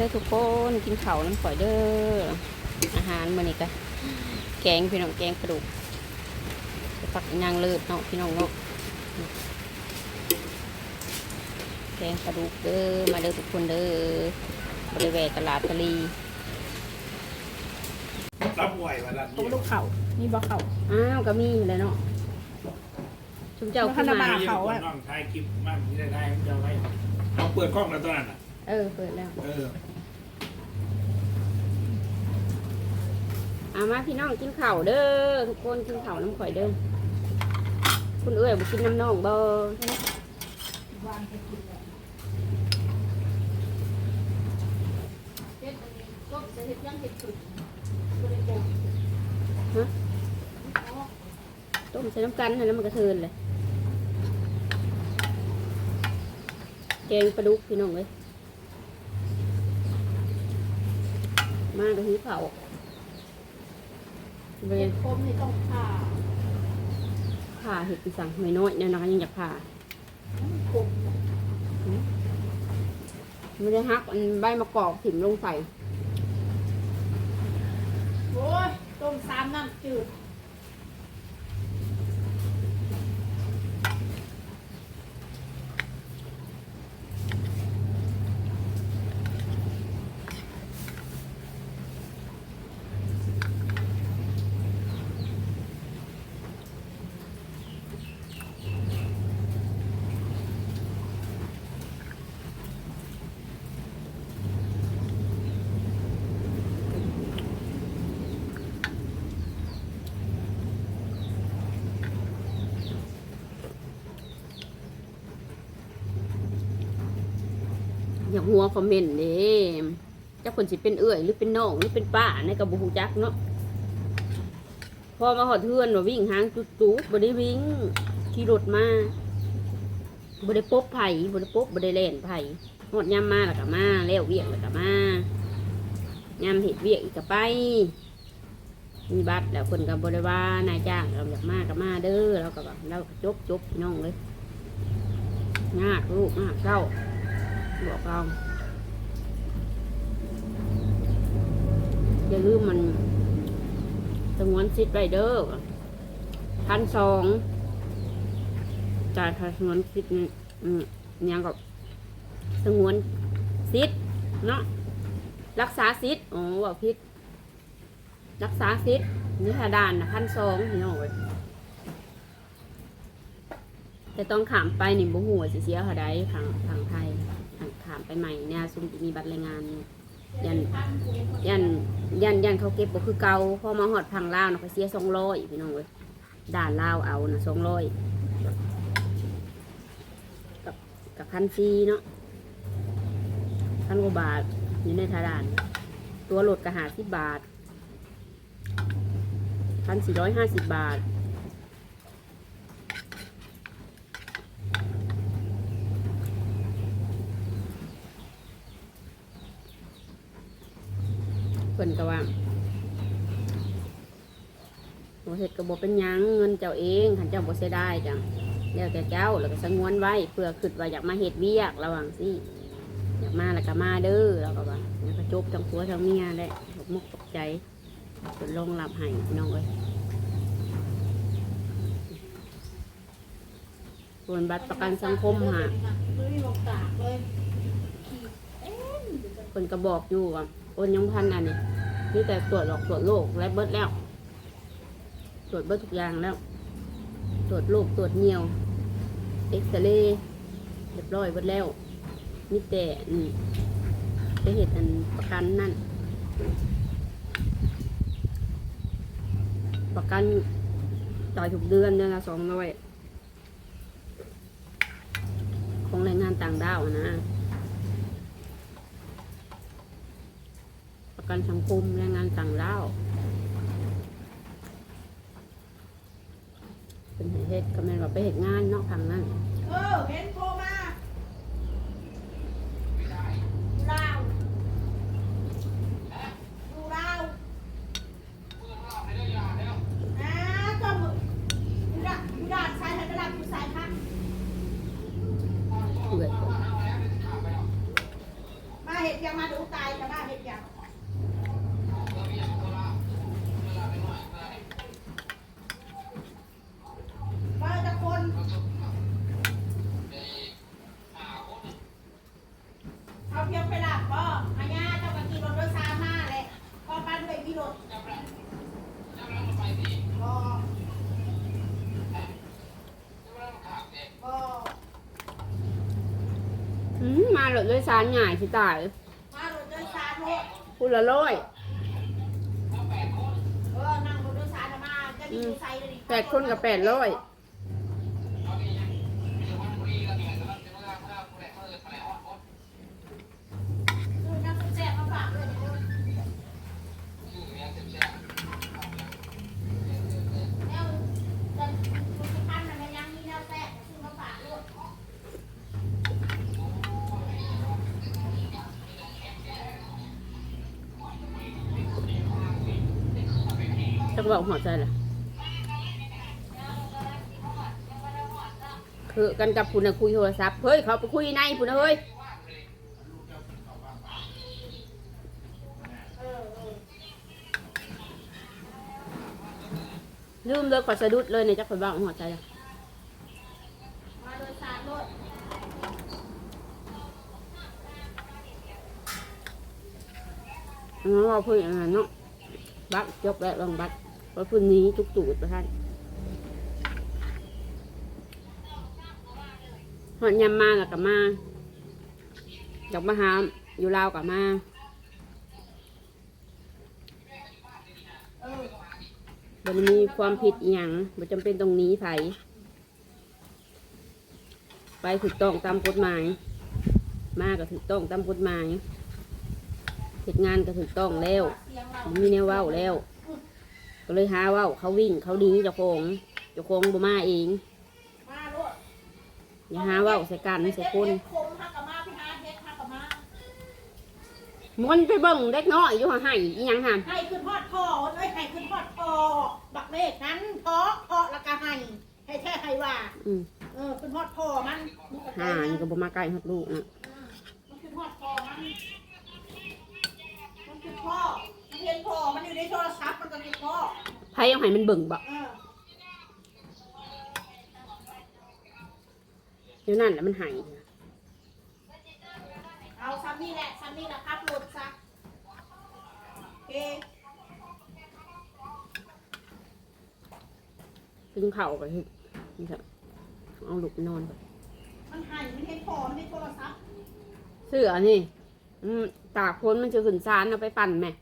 ด้อทุกคนกินข้าวน้ำข่อยเด้ออาหารมื้อนี้ก็แกงพี่น้องแกงกระดูกฝักยางเลิศเนาะพี่น้องเนาะแกงกระดูกเด้อมาเด้อทุกคนเด้อบริเวณตลาดตะลีรับไหววันละเขาลูกเขามีบ่เขาอ้าวก็มีเลยเนาะชุมเจ้าขึ้นมันขนามาดเขาอะน้องถ่ายคลิปมั่งที่ได้ได้เจ้าไว้เอาเปิดกล้องแล้วตอนนั้นอะ เออ เปิดแล้ว เออเอามาพี่น้องกินข้าวเด้อทุกคนกินข้าวน้ำข่อยเด้อคุณเอ้ยบ่กินน้ำน้องบ่ต้มใส่น้ำกันแล้วมันกระเทินเลยแกงปลาดุกพี่น้องเลย มากระหิวเผาเวเห็นดคมนี่ต้องผ่าผ่าเห็ดปีสังไม่น้อยเนี่ยนะคะยังอยากผ่าคมไม่ได้ฮักอันใบมะกอกถิ่มลงใส่โอ้ยต้มซ้ำน้ำจืด อยากหัวคอมเมนต์เด้เจ้าคนสิเป็นเอื้อยหรือเป็นน้องหรือเป็นป้าในกระบุจักเนาะพอมาหอดเทือนว่าวิ่งหางจุดจุดบ่ได้วิ่งขี่รถมาบ่ได้ปบไผ่บ่ได้ปบบได้เล่นไผ่หอดยามมาแล้วก็มาแล้วเวียกแล้วก็มายามเห็ดเวียกอีกก็ไป มีบัตรแล้วคนกับบริวานายจ้างเราอยากมาก็มาเด้อเราก็แบบเราจบจบพี่น้องเลยงากลูกงากเจ้า บอกเราอย่าลืมมันสงวนสิทธิ์ไรเด้อพันสองจ่ายค่าสงวนสิทธิ์นี่เนี่ยงก็สงวนสิทธิ์เนาะรักษาสิทธิ์โอ้ว่าพิษรักษาสิทธิ์นิทาดานนะพันสองพี่น้องเว้ยแต่ต้องขามไปนี่บ่หัวสิเสียเขาได้ทางทางไทย ทามไปใหม่เนี่ยซุมจะมีบัตรแรงงานยันยันยันยันเขาเก็บบ่คือเก่าพอมาหอดพังลาวเนาะเขาเสียสองร้อยพี่น้องเว้ยด่านลาวเอานะสองร้อยกับกับพันซีเนาะพันกว่าบาทอยู่ในทาดาน ตัวรถกระหาสิบบาทพันสี่ร้อยห้าสิบบาท พิ่นก็ว่าโอเฮ็ดกระบอกเป็นหยังเงินเจ้าเองขันเจ้าบ่เสียได้จังแล้วแต่เจ้าแล้วก็สงวนไว้เพื่อคิดว่าอยากมาเฮ็ดเวียกระหว่างสิอยากมาแล้วก็มาเด้อแล้วก็ว่าแล้วก็จบทั้งผัวทั้งเมียแหละตกมุกตกใจเพิ่นลงรับให้น้องเอ้ยส่วนบัตรประกันสังคมฮะไม่มีหาเลยคนก็บอกอยู่ว่า คนยังพันอันนี้นี่แต่ตรวจหลอกตรวจโรคและเบิดแล้ว ตรวจเบิดทุกอย่างแล้ว ตรวจโรคตรวจเนียวเอ็กซเรย์เรียบร้อยเบิดแล้วนี่แต่นี่ไปเหตุอันประกันนั่น ประกันจ่ายทุกเดือนเดือนละสองร้อยของแรงงานต่างด้าวนะ ประ กันสังคมแรงงานต่างด้าวเป็นเหตุก็แม่นว่าไปเหตุงานนอกทางนั้นเออเห็นโทรมาดูลาวดูลาวอ่าก็มึงดูด่านดูด่านซ้ายหันกระดาษดูซ้ายค่ะเอื่อยมาเห็ดยังมาดูตายจะมาเห็ดยังมาจะคนเอาเพียงไปหลับก็อาญาเจ้าก็ขี่รถโดยสารมาเลยก็ปั้นไปมีรถบ่บ่ อืมมาเลยด้วยสารใหญ่สิตายมารถโดยสารรถพูดละร้อยเออนั่งรถโดยสารมาจะมีอยู่ไซเลยดิแปดคนกับแปดร้อย ดูน้ำแซ่บมาฝากด้วยแนวจะคุณจะพันน่ะมันยังมีแนวแซ่บซื้อมาฝากด้วย จะบอกหัวใจล่ะคือกันกับคุณนะคุยโทรศัพท์เฮ้ยเขาไปคุยในคุณนะเฮ้ยลืมเลยขอสะดุดเลยในจักรบ้างหัวใจล่ะมาโดยสารรถอ๋อว่าพื่อนอย่างนั้นเนาะบักจบแล้วลองบัก เพราะเพื่นนี้ทุกตูดประท่านหอนยำมาแล้วกับมาอยากมาหาอยู่ลาวกับมาเออมันมีความผิดอย่างมันจำเป็นตรงนี้ไผไปถูกต้องตามกฎหมาย มาก็ถูกต้องตามกฎหมายเหตุงานก็ถูกต้องแล้วเสียงเราบ่มีแนวว้าแล้ว ก็เลยหาว้าเขาวิ่งเขาหนีเจ้าของเจ้าของบ่มาเองอย่าหาว้าใส่กันใส่คนมันไปเบิ่งเด็กน้อยอยู่ให้อีหยังหันให้ขึ้นฮอดพอเอ้ยให้ขึ้นฮอดพอบักเลขนั้นเพาะเพาะแล้วก็ให้ให้แท้ให้ว่าอืมเออขึ้นฮอดพอมันมึงก็หานี่ก็บ่มาใกล้ฮัดลูกนะมันขึ้นฮอดพอมันมันคือพ่อมันเห็นพ่อมันอยู่ในโทรศัพท์มันก็เป็นพ่อ ไผเอาให้มันเบิ่งบ่เออเดี๋ยวนั้นแหละมันให้เอาซัมนี่แหละซัมนี่แหละครับหลุดซะโอเคกินข้าวไปเฮ็ดนี่เถอะเอาลูกไปนอนไปมันให้มันเห็นพ่อมันในโทรศัพท์เสื้อนี่อืมตากพ้นมันจะขึ้นซานเอาไปปั่นแม่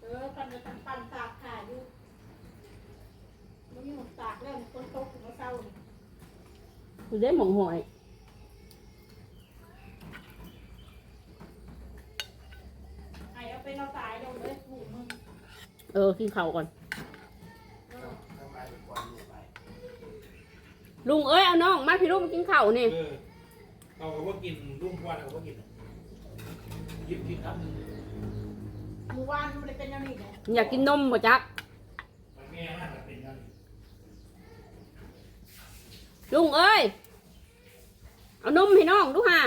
เออกันเลยกันปั่นตากถ่ายอยู่มันมีหมดตากแล้วมันคนตกถึงมาเศร้านี่ คุณได้หมองหอยไอ้เอาไปเอาตายลงเลยหูมึงเออกินข้าวก่อนเออทำไมเป็นความอยู่ไปลุงเอ้ยเอาน้องมาพี่ลุงมากินข้าวนี่ เออเขาก็ว่ากินรุ่งวันเขาก็กินหยิบกินครับหมู่บ้านมันเลยเป็นอย่างนี้แหละอยากกินนมบ่จักมันแง่มากเป็นกันลุงเอ้ย เอานมให้น้องดูห่า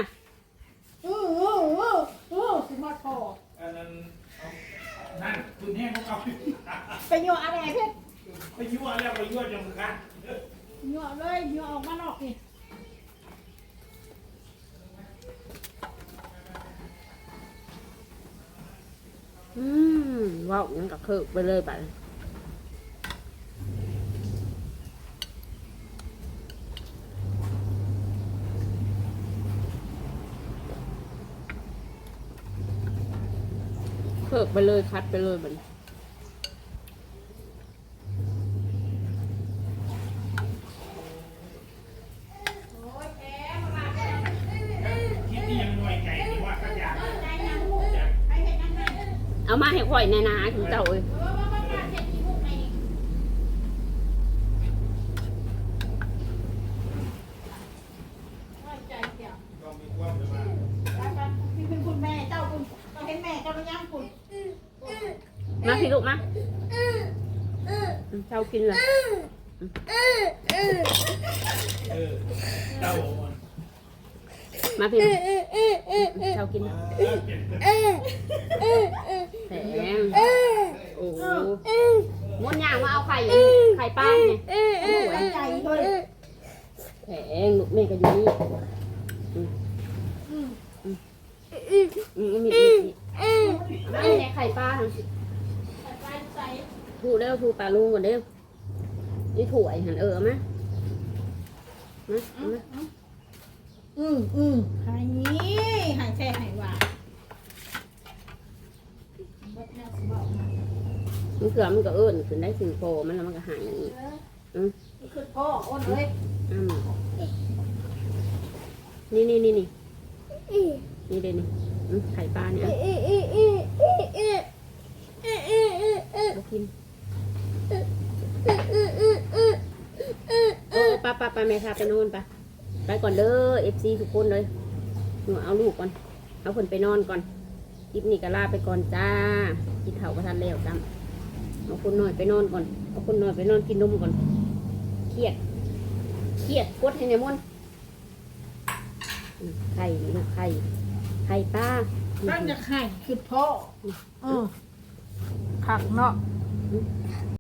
เออเออเออเออสิมาพออันนั้นเอานั่นคุณแห้งเขาเอาไปโยอะไรเพชรไปยั่วแล้วไปยั่วจมูกกันโยเลยโยออกมานอกนี่อืมว้าวยังกับคือไปเลยบัด พิกไปเลยคัดไปเลยมันเห็ดยังไงเออเอามาให้ข่อยในนาถึงเจ้าเอ้ย มาบ้านบ้านเห็ดกี่มุกไงนี่ไว้ใจเดียว ก็มีความแบบว่า ไปๆนี่เป็นคุณแม่เจ้าคุณเราเห็นแม่เจ้าเป็นยังคุณ มาพี่ลูกมาเจ้ากินเลยเออเต้ามันมาพี่เช้ากินแผงโอ้โหมดย่างมาเอาไข่ไข่ป้าไงตั้งใจเฮ้ยแผงลูกแม่ก็อยู่นี่อืมอืมอืมมีมีไม่ในไข่ป้าทางใส่ไปใส่ ถูเด้อถูปลาลุงก่อนเด้อนี่ถั่วไอ้หันเออเอามามาเอามาอืมอืมหายนี้หายแท้หายหวานเบิดแนวสิบอกมามันเกลือมันก็เอิ้นขึ้นได้สื่อโฟมันแล้วมันก็หายอย่างนี้เออคือพ่ออ้นเลยอ้ำนี่นี่นี่นี่นี่เด้นี่อืมไข่ปลาเนี่ยอะบ่กิน เออป้าป้าไปแม่ค่ะไปโน่นไปไปก่อนเด้อเอฟซีทุกคนเลยหนูเอาลูกก่อน เอาคนไปนอนก่อนคลิปนี้ก็ลาไปก่อนจ้ากินเถาก็ทันแล้วจ้าเอาคนหน่อยไปนอนก่อน เอาคนหน่อยไปนอนกินนมก่อน เครียด เครียดกดให้ในมนไข่ลูกไข่ไข่ป้าตั้งจะหายคือพ่อเออขักเนาะ